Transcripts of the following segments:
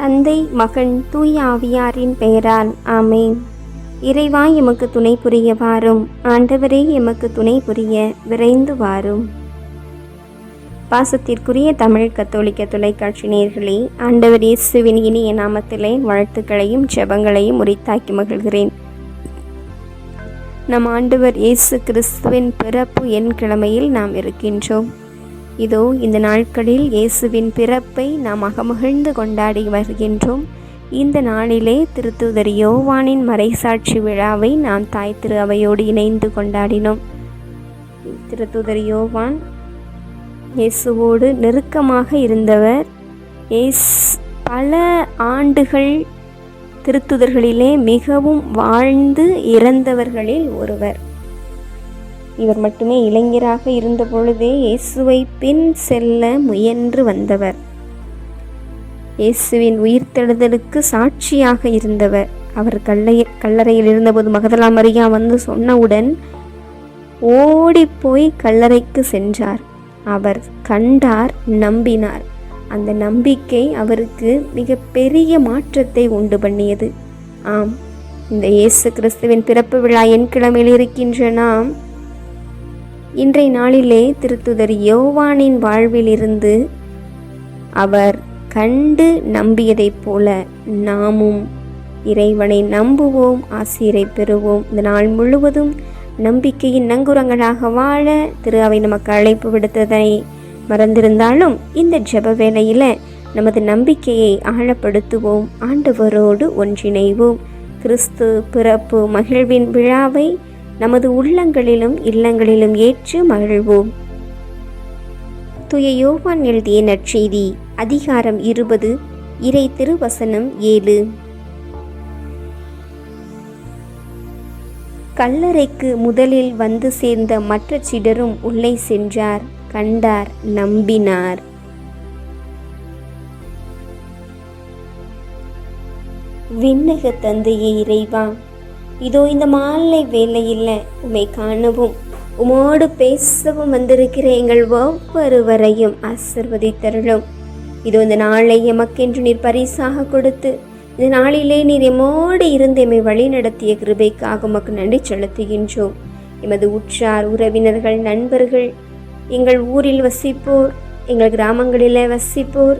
தந்தை மகன் தூய ஆவியாரின் பெயரால் ஆமேன். இறைவா எமக்கு துணை புரிய வாரும். ஆண்டவரே எமக்கு துணை புரிய விரைந்து வாரும். பாசத்திற்குரிய தமிழ் கத்தோலிக்க தொலைக்காட்சி நேர்களே ஆண்டவர் இயேசுவின் இனிய நாமத்திலே வாழ்த்துக்களையும் ஜெபங்களையும் உரித்தாக்கி மகிழ்கிறேன். நம் ஆண்டவர் இயேசு கிறிஸ்துவின் பிறப்பு என் கிழமையில் நாம் இருக்கின்றோம். இதோ இந்த நாட்களில் இயேசுவின் பிறப்பை நாம் அகமகிழ்ந்து கொண்டாடி வருகின்றோம். இந்த நாளிலே திருத்துதர் யோவானின் மறைசாட்சி விழாவை நாம் தாய் திரு அவையோடு இணைந்து கொண்டாடினோம். திருத்துதர் யோவான் இயேசுவோடு நெருக்கமாக இருந்தவர். இயேஸ் பல ஆண்டுகள் திருத்துதர்களிலே மிகவும் வாழ்ந்து இறந்தவர்களில் ஒருவர். இவர் மட்டுமே இளைஞராக இருந்த பொழுதே இயேசுவை பின் செல்ல முயன்று வந்தவர். இயேசுவின் உயிர்த்தெழுதலுக்கு சாட்சியாக இருந்தவர். அவர் கல்லைய கல்லறையில் இருந்தபோது மகதலா மரியா வந்து சொன்னவுடன் ஓடிப்போய் கல்லறைக்கு சென்றார். அவர் கண்டார் நம்பினார். அந்த நம்பிக்கை அவருக்கு மிக பெரிய மாற்றத்தை உண்டு பண்ணியது. ஆம் இந்த இயேசு கிறிஸ்துவின் பிறப்பு விழா என் கிழமையில் இருக்கின்ற நாம் இன்றைய நாளிலே திருத்துதர் யோவானின் வாழ்விலிருந்து அவர் கண்டு நம்பியதைப் போல நாமும் இறைவனை நம்புவோம் ஆசிரியரை பெறுவோம். இந்த நாள் முழுவதும் நம்பிக்கையின் நங்குரங்களாக வாழ திரு அவை நமக்கு அழைப்பு விடுத்ததை மறந்திருந்தாலும் இந்த ஜப வேளையில நமது நம்பிக்கையை ஆழப்படுத்துவோம். ஆண்டவரோடு ஒன்றிணைவோம். கிறிஸ்து பிறப்பு மகிழ்வின் விழாவை நமது உள்ளங்களிலும் இல்லங்களிலும் ஏற்று மகிழ்வோம். துய யோவான் எழுதிய நற்செய்தி அதிகாரம் இருபது இறை திருவசனம் ஏழு. கல்லறைக்கு முதலில் வந்து சேர்ந்த மற்ற சிடரும் உள்ளே சென்றார் கண்டார் நம்பினார். விண்ணக தந்தையே இறைவா இதோ இந்த மாலை வேலையில் உமை காணவும். உமோடு பேசவும் வந்திருக்கிற எங்கள் ஒவ்வொருவரையும் ஆசிர்வதித்தருளும். இதோ இந்த நாளை எமக்கென்று நீர் பரிசாக கொடுத்து இந்த நாளிலே நீர் எம்மோடு இருந்து எம்மை வழி நடத்திய கிருபைக்காக உமக்கு நன்றி செலுத்துகின்றோம். எமது உற்றார் உறவினர்கள் நண்பர்கள் எங்கள் ஊரில் வசிப்போர் எங்கள் கிராமங்களில் வசிப்போர்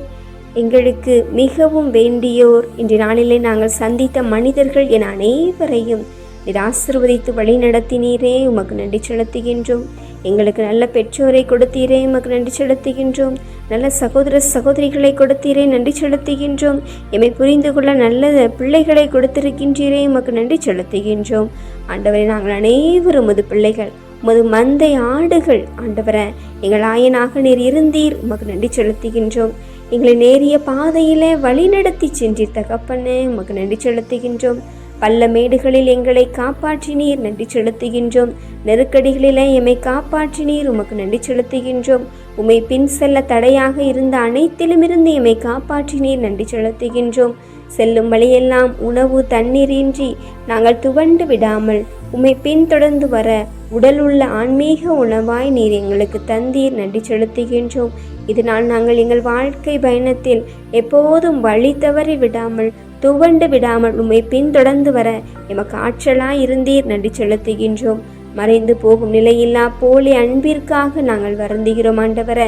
எங்களுக்கு மிகவும் வேண்டியோர். இன்று நாளிலே நாங்கள் சந்தித்த மனிதர்கள் என அனைவரையும் நீர் ஆசிர்வதித்து வழி நடத்தினீரே. உமக்கு நன்றி செலுத்துகின்றோம். எங்களுக்கு நல்ல பெற்றோரை கொடுத்தீரே. உமக்கு நன்றி செலுத்துகின்றோம். நல்ல சகோதர சகோதரிகளை கொடுத்தீரே. நன்றி செலுத்துகின்றோம். எம்மை புரிந்து கொள்ள நல்ல பிள்ளைகளை கொடுத்திருக்கின்றீரே. உமக்கு நன்றி செலுத்துகின்றோம். ஆண்டவரை நாங்கள் அனைவரும் உமது பிள்ளைகள். உமது மந்தை ஆடுகள். ஆண்டவரை எங்கள் ஆயனாக நீர் இருந்தீர். உமக்கு நன்றி செலுத்துகின்றோம். எங்களை நேரிய பாதையிலே வழிநடத்தி சென்றீர் தகப்பனே உமக்கு நன்றி செலுத்துகின்றோம். பல்ல மேடுகளில் எங்களை காப்பாற்றினீர் நன்றி செலுத்துகின்றோம். நெருக்கடிகளிலே எம்மை காப்பாற்றினீர் உமக்கு நன்றி செலுத்துகின்றோம். உமை பின் செல்ல தடையாக இருந்த அனைத்திலும் இருந்து எம்மை காப்பாற்றினீர் நன்றி செலுத்துகின்றோம். செல்லும் வழியெல்லாம் உணவு தண்ணீரின்றி நாங்கள் துவண்டு விடாமல் உம்மை பின்தொடர்ந்து வர உடல் உள்ள ஆன்மீக உணவாய் நீர் எங்களுக்கு தந்தீர். நன்றி செலுத்துகின்றோம். இதனால் நாங்கள் எங்கள் வாழ்க்கை பயணத்தில் எப்போதும் வழி தவறி விடாமல் துவண்டு விடாமல் உம்மை பின்தொடர்ந்து வர எமக்கு ஆற்றலாய் இருந்தீர். நன்றி செலுத்துகின்றோம். மறைந்து போகும் நிலையில்லா போலி அன்பிற்காக நாங்கள் வருந்துகிறோம் ஆண்டவர.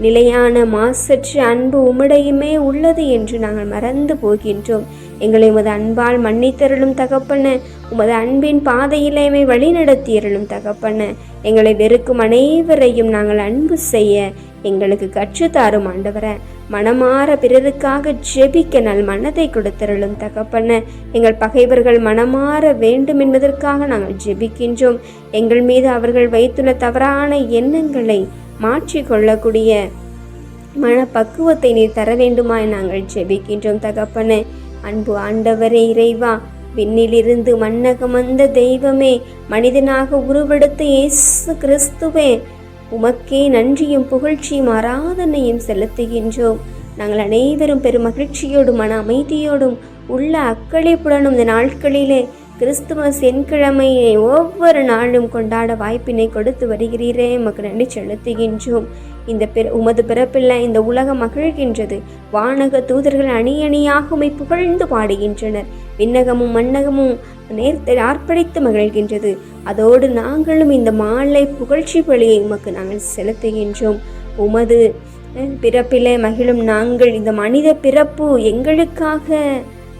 நிலையான மாசற்ற அன்பு உம்மிடையுமே உள்ளது என்று நாங்கள் மறந்து போகின்றோம். எங்களை உமது அன்பால் மன்னித்தருளும் தகப்பன. உமது அன்பின் பாதையிலேமை வழிநடத்தியருளும் தகப்பன. எங்களை வெறுக்கும் அனைவரையும் நாங்கள் அன்பு செய்ய எங்களுக்கு கற்றுத்தாரும் ஆண்டவர. மனமாற பிறருக்காக ஜெபிக்க நல் மனதை கொடுத்தருளும் தகப்பன. எங்கள் பகைவர்கள் மனமாற வேண்டும் என்பதற்காக நாங்கள் ஜெபிக்கின்றோம். எங்கள் மீது அவர்கள் வைத்துள்ள தவறான எண்ணங்களை மாற்றிக்கொள்ளக்கூடிய மனப்பக்குவத்தை நீர் தர வேண்டுமாய் நாங்கள் ஜெபிக்கின்றோம் தகப்பனே. அன்பு ஆண்டவரே இறைவா விண்ணிலிருந்து மன்னகம் வந்த தெய்வமே மனிதனாக உருவெடுத்த இயேசு கிறிஸ்துவே உமக்கே நன்றியும் புகழ்ச்சியும் ஆராதனையும் செலுத்துகின்றோம். நாங்கள் அனைவரும் பெரும் மகிழ்ச்சியோடும் மன அமைதியோடும் உள்ள அக்களிப்புடனும் இந்த நாட்களிலே கிறிஸ்துமஸ் எண்கிழமையை ஒவ்வொரு நாளும் கொண்டாட வாய்ப்பினை கொடுத்து வருகிறீரே. உமக்கு நன்றி செலுத்துகின்றோம். இந்த பிற உமது பிறப்பில்ல இந்த உலகம் மகிழ்கின்றது. வானக தூதர்கள் அணி அணியாக உமை புகழ்ந்து பாடுகின்றனர். விண்ணகமும் மன்னகமும் நேர்த்தை ஆர்ப்பரித்து மகிழ்கின்றது. அதோடு நாங்களும் இந்த மாலை புகழ்ச்சி பலியை உமக்கு நாங்கள் செலுத்துகின்றோம். உமது பிறப்பிலே மகிழும் நாங்கள் இந்த மனித பிறப்பு எங்களுக்காக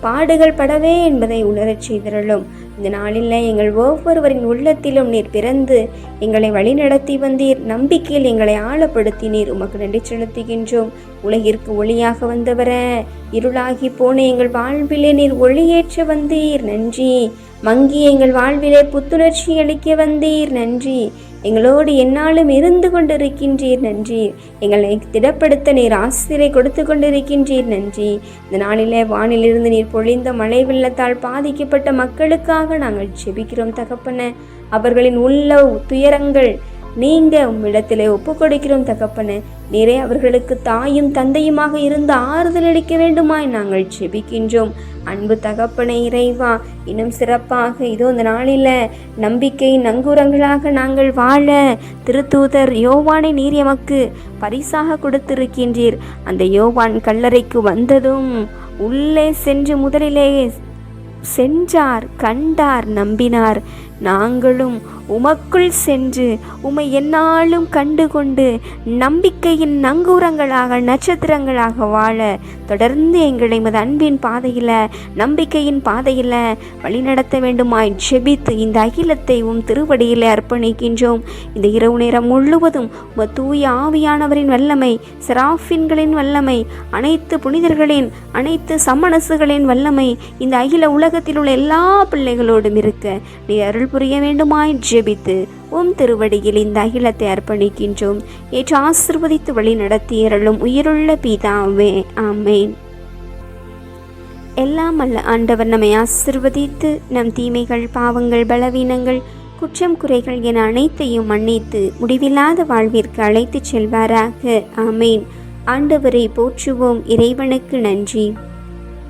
பாடுகள் படவே என்பதை உணரச் செய்திருளும். இந்த நாளில் எங்கள் ஒவ்வொருவரின் உள்ளத்திலும் நீர் பிறந்து எங்களை வழிநடத்தி வந்தீர். நம்பிக்கையில் எங்களை ஆழப்படுத்தினீர். உமக்கு நன்றி செலுத்துகின்றோம். உலகிற்கு ஒளியாக வந்தவர இருளாகி போன எங்கள் வாழ்விலே நீர் ஒளியேற்ற வந்தீர். நன்றி. மங்கி எங்கள் வாழ்விலே புத்துணர்ச்சி அளிக்க வந்தீர். நன்றி. எங்களோடு என்னாலும் இருந்து கொண்டிருக்கின்றீர் நன்றி. எங்களை திடப்படுத்த நீர் ஆசிரியை கொடுத்து கொண்டிருக்கின்றீர் நன்றி. இந்த நாளிலே வானிலிருந்து நீர் பொழிந்த மழை வெள்ளத்தால் பாதிக்கப்பட்ட மக்களுக்காக நாங்கள் ஜெபிக்கிறோம் தகப்பன. அவர்களின் உள்ள துயரங்கள் நீங்க உம்மிடத்திலே ஒப்பு கொடுக்கிறோம் தகப்பனு. நீரே அவர்களுக்கு தாயும் தந்தையுமாக இருந்து ஆறுதல் அளிக்க வேண்டுமாய் நாங்கள் ஜெபிக்கின்றோம் அன்பு தகப்பனை இறைவா இன்னும் சிறப்பாக இதோ இந்த நாளில் நம்பிக்கை நங்கூரங்களாக நாங்கள் வாழ திருத்தூதர் யோவானை நீர் எமக்கு பரிசாக கொடுத்திருக்கின்றீர். அந்த யோவான் கல்லறைக்கு வந்ததும் உள்ளே சென்று முதலிலே சென்றார் கண்டார் நம்பினார். நாங்களும் உமக்குள் சென்று உமை என்னாலும் கண்டு கொண்டு நம்பிக்கையின் நங்கூரங்களாக நட்சத்திரங்களாக வாழ தொடர்ந்து எங்களை மது அன்பின் பாதையில் நம்பிக்கையின் பாதையில் வழிநடத்த வேண்டுமாய் ஜெபித்து இந்த அகிலத்தை உம் திருவடியில் அர்ப்பணிக்கின்றோம். இந்த இரவு நேரம் முழுவதும் உம தூய ஆவியானவரின் வல்லமை சிராஃபின்களின் வல்லமை அனைத்து புனிதர்களின் அனைத்து சமணசுகளின் வல்லமை இந்த அகில உலகத்தில் உள்ள எல்லா பிள்ளைகளோடும் இருக்க நீ அருள் புரிய வேண்டுமாய் ஜெபித்து உம் திருவடியில் இந்த அகிலத்தை அர்ப்பணிக்கின்றோம். ஏற்று ஆசிர்வதித்து வழி நடத்தியருளும் உயிருள்ள பீதாவே ஆமேன். எல்லாம் அல்ல ஆண்டவர் நம்மை ஆசிர்வதித்து நம் தீமைகள் பாவங்கள் பலவீனங்கள் குற்றம் குறைகள் என அனைத்தையும் மன்னித்து முடிவில்லாத வாழ்விற்கு அழைத்துச் செல்வாராக ஆமேன். ஆண்டவரை போற்றுவோம் இறைவனுக்கு நன்றி.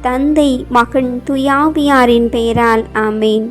தந்தை மகன் துயாவியாரின் பெயரால் ஆமேன்.